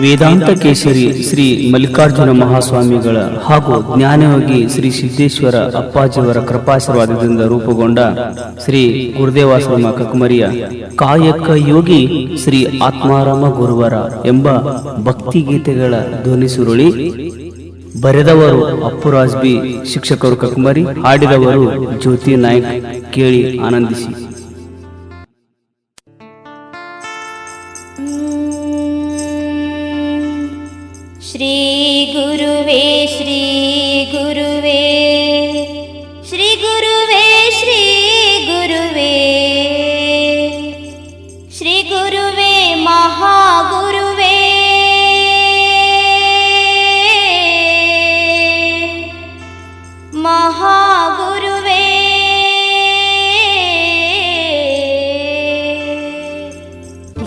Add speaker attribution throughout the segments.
Speaker 1: ವೇದಾಂತ ಕೇಸರಿ ಶ್ರೀ ಮಲ್ಲಿಕಾರ್ಜುನ ಮಹಾಸ್ವಾಮಿಗಳ ಹಾಗೂ ಜ್ಞಾನಯೋಗಿ ಶ್ರೀ ಸಿದ್ದೇಶ್ವರ ಅಪ್ಪಾಜಿಯವರ ಕೃಪಾಶೀರ್ವಾದದಿಂದ ರೂಪುಗೊಂಡ ಶ್ರೀ ಗುರುದೇವಾಶ್ರಮ ಕಕ್ಮರಿಯ ಕಾಯಕ ಯೋಗಿ ಶ್ರೀ ಆತ್ಮಾರಾಮ ಗುರುವರ ಎಂಬ ಭಕ್ತಿ ಗೀತೆಗಳ ಧ್ವನಿ ಸುರುಳಿ ಬರೆದವರು ಅಪ್ಪುರಾಜ್ ಬಿ, ಶಿಕ್ಷಕರು ಕಕುಮರಿ, ಹಾಡಿದವರು ಜ್ಯೋತಿ ನಾಯ್ಕ್ ಕೇಳಿ ಆನಂದಿಸಿ.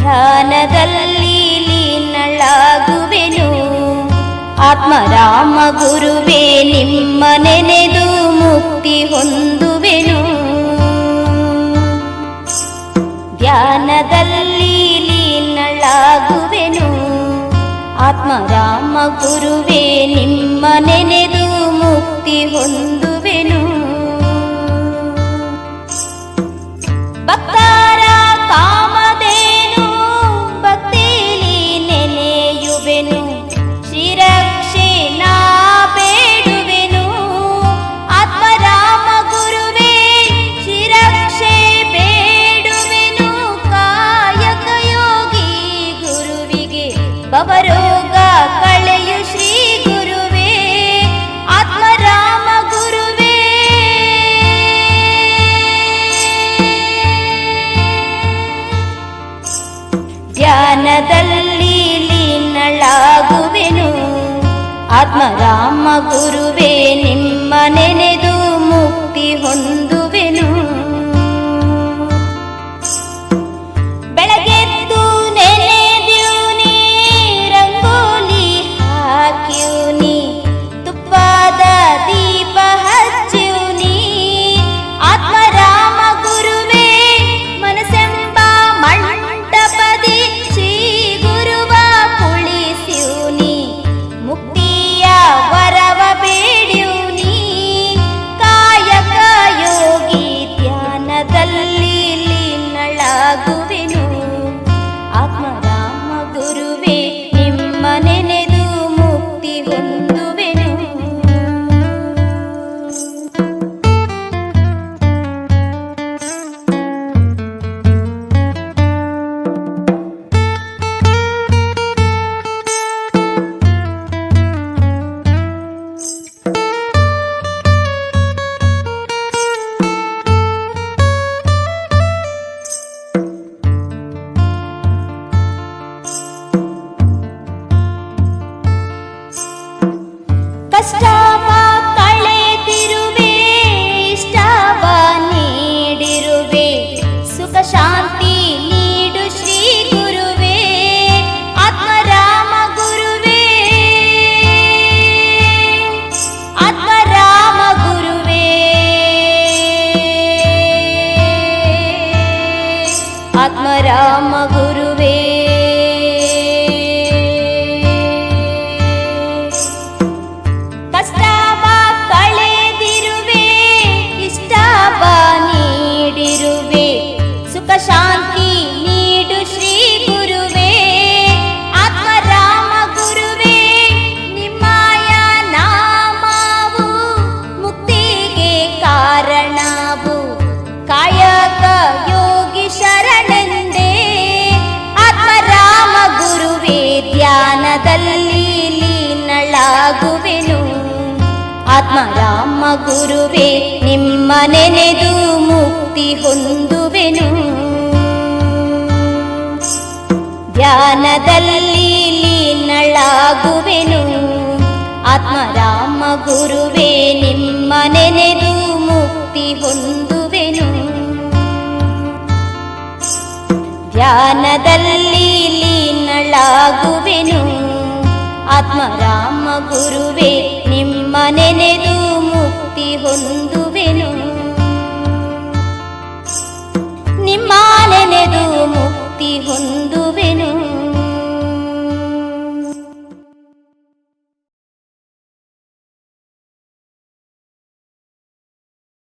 Speaker 2: ಧ್ಯಾನದಲ್ಲಿ ಲೀನಳಾಗುವೆನು ಆತ್ಮರಾಮ ಗುರುವೇ ನಿಮ್ಮ ನೆನೆದು ಮುಕ್ತಿ ಹೊಂದುವೆನು ಧ್ಯಾನದಲ್ಲಿ ಆತ್ಮರಾಮ ಗುರುವೇ ನಿಮ್ಮ ನೆನೆದು ಮುಕ್ತಿ ಹೊಂದುವೆನು ಆತ್ಮರಾಮ ಗುರುವೇ ನಿಮ್ಮ ನೆನೆದು ಮುಕ್ತಿ ಹೊಂದುವೆನು राम गुरुवे। ಆತ್ಮರಾಮ ಗುರುವೇ ನಿಮ್ಮ ನೆನೆದು ಮುಕ್ತಿ ಹೊಂದುವೆನು. ಧ್ಯಾನದಲ್ಲಿ ಲೀನಳಾಗುವೆನು. ಆತ್ಮರಾಮ ಗುರುವೇ ನಿಮ್ಮ ನೆನೆದು ಮುಕ್ತಿ ಹೊಂದುವೆನು. ಧ್ಯಾನದಲ್ಲಿ ಲೀನಳಾಗುವೆನು. ಆತ್ಮರಾಮ ಗುರು